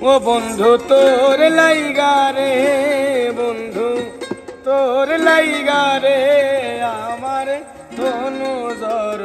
ও বন্ধু, তোর লাইগা রে, বন্ধু, তোর লাইগা রে, আমার ধনু জর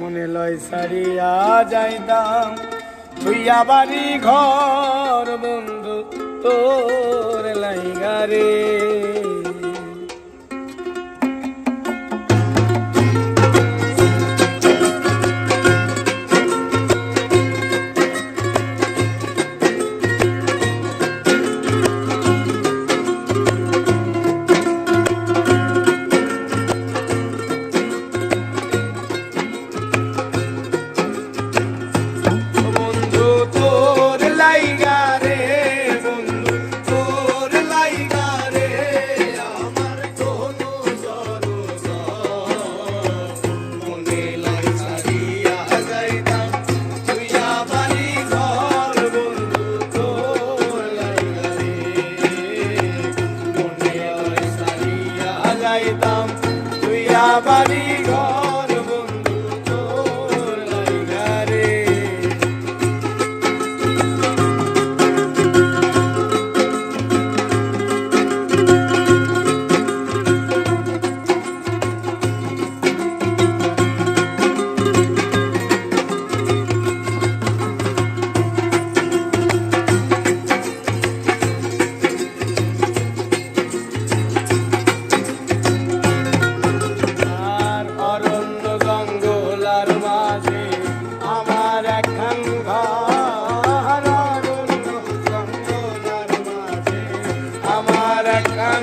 মনে লয় সারিয়া যাইতাম তুইয়া বাড়ি ঘর, বন্ধু, তোর লাইগা রে। যাইতাম তুই বাড়ি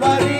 Calvary.